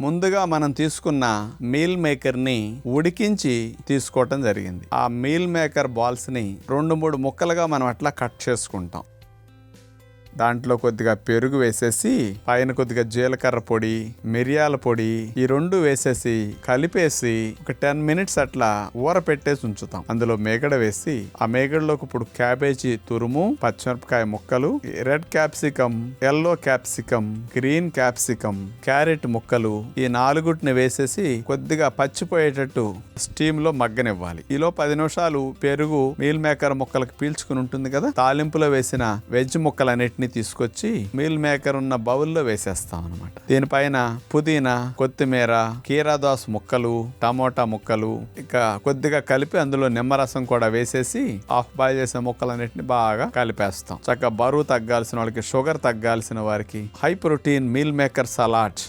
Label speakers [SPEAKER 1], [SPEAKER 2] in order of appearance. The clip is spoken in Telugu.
[SPEAKER 1] ముందుగా మనం తీసుకున్న మీల్ మేకర్ని ఉడికించి తీసుకోవటం జరిగింది. ఆ మీల్ మేకర్ బాల్స్ని రెండు మూడు ముక్కలుగా మనం అట్లా కట్ చేసుకుంటాం. దాంట్లో కొద్దిగా పెరుగు వేసేసి పైన కొద్దిగా జీలకర్ర పొడి మిరియాల పొడి ఈ రెండు వేసేసి కలిపేసి ఒక టెన్ మినిట్స్ అట్లా ఊర పెట్టేసి ఉంచుతాం. అందులో మేగడ వేసి ఆ మేగడలోకి ఇప్పుడు క్యాబేజీ తురుము పచ్చిమిరపకాయ ముక్కలు red capsicum yellow capsicum green capsicum carrot ముక్కలు ఈ నాలుగుటిని వేసేసి కొద్దిగా పచ్చిపోయేటట్టు స్టీమ్లో మగ్గనివ్వాలి. ఈలో పది నిమిషాలు పెరుగు మీల్ మేకర్ ముక్కలకు పీల్చుకుని ఉంటుంది కదా? తాలింపులో వేసిన వెజ్ ముక్కలన్నిటిని తీసుకొచ్చి మీల్ మేకర్ ఉన్న బౌల్లో వేసేస్తాం అనమాట దీనిపైన పుదీనా కొత్తిమీర కీరాదాస్ ముక్కలు టమోటా ముక్కలు ఇక కొద్దిగా కలిపి అందులో నిమ్మరసం కూడా వేసేసి హాఫ్ బాయ్ చేసిన ముక్కలన్నిటిని బాగా కలిపేస్తాం. చక్కగా బరువు తగ్గాల్సిన వాళ్ళకి షుగర్ తగ్గాల్సిన వారికి high protein meal maker salad